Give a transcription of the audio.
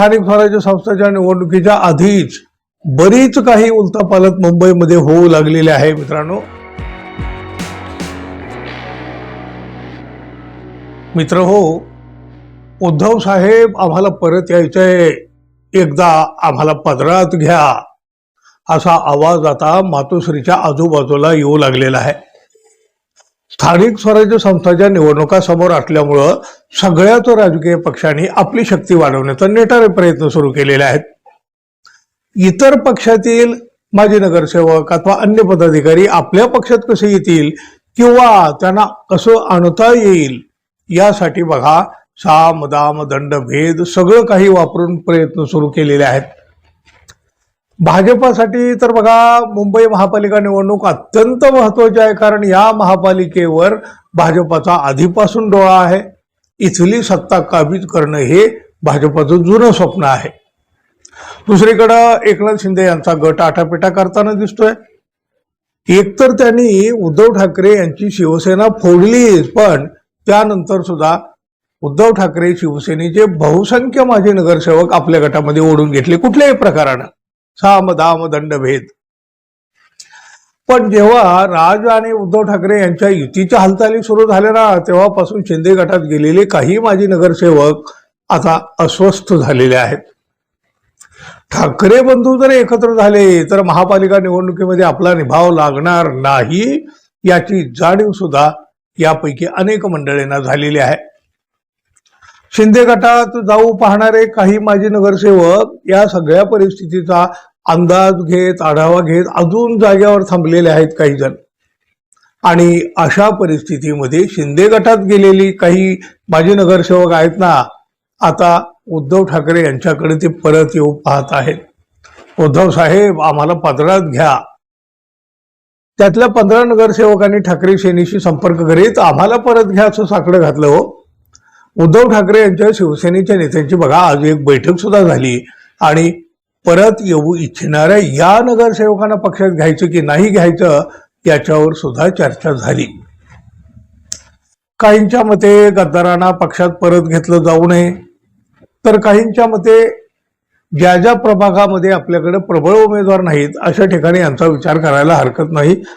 स्थानिक स्वराज्य संस्थेच्या निवडणुकीच्या आधीच बरीच काही उलथापालत मुंबईमध्ये होऊ लागलेली आहे मित्रांनो. मित्र हो उद्धव साहेब आम्हाला परत यायचंय. एकदा आम्हाला पदरात घ्या. असा आवाज आता मातोश्रीच्या आजूबाजूला येऊ लागलेला आहे. स्थानिक स्वराज्य संस्थांच्या निवडणुका समोर असल्यामुळं सगळ्याच राजकीय पक्षांनी आपली शक्ती वाढवण्याचा नेटारे प्रयत्न सुरू केलेले आहेत. इतर पक्षातील माजी नगरसेवक अथवा अन्य पदाधिकारी आपल्या पक्षात कसे येतील किंवा त्यांना कसं आणता येईल यासाठी बघा साम दाम दंड भेद सगळं काही वापरून प्रयत्न सुरू केलेले आहेत. भाजपासाठी तर बघा मुंबई महापालिका निवडणूक अत्यंत महत्वाची आहे कारण या महापालिकेवर भाजपाचा आधीपासून डोळा आहे. इथली सत्ता काबीज करणं हे भाजपाचं जुनं स्वप्न आहे. दुसरीकडं एकनाथ शिंदे यांचा गट आटापिटा करताना दिसतोय. एकतर त्यांनी उद्धव ठाकरे यांची शिवसेना फोडली पण त्यानंतर सुद्धा उद्धव ठाकरे शिवसेनेचे बहुसंख्य माजी नगरसेवक आपल्या गटामध्ये ओढून घेतले कुठल्याही प्रकारानं. साम दाम दंड भेद पण जेव्हा राज आणि उद्धव ठाकरे यांच्या युतीच्या हालचाली सुरू झाल्या ना तेव्हापासून शिंदे गटात गेलेले काही माजी नगरसेवक आता अस्वस्थ झालेले आहेत. ठाकरे बंधू जर एकत्र झाले तर महापालिका निवडणुकीमध्ये आपला निभाव लागणार नाही याची जाणीव सुद्धा यापैकी अनेक मंडळींना झालेली आहे. शिंदे गटात जाऊ पाहणारे काही माजी नगरसेवक या सगळ्या परिस्थितीचा अंदाज घेत आढावा घेत अजून जाग्यावर थांबलेले आहेत काही जण. आणि अशा परिस्थितीमध्ये शिंदे गटात गेलेली काही माजी नगरसेवक आहेत ना आता उद्धव ठाकरे यांच्याकडे ते परत येऊ पाहत आहेत. उद्धव साहेब आम्हाला पदरात घ्या. त्यातल्या पंधरा नगरसेवकांनी ठाकरे सेनेशी संपर्क करीत आम्हाला परत घ्या असं साकडं घातलं हो. उद्धव ठाकरे यांच्या शिवसेनेच्या नेत्यांची बघा आज एक बैठक सुद्धा झाली. आणि परत येऊ इच्छिणाऱ्या या नगरसेवकांना पक्षात घ्यायचं की नाही घ्यायचं याच्यावर सुद्धा चर्चा झाली. काहींच्या मते गद्दारांना पक्षात परत घेतलं जाऊ नये. तर काहींच्या मते ज्या ज्या प्रभागामध्ये आपल्याकडे प्रबळ उमेदवार नाहीत अशा ठिकाणी यांचा विचार करायला हरकत नाही.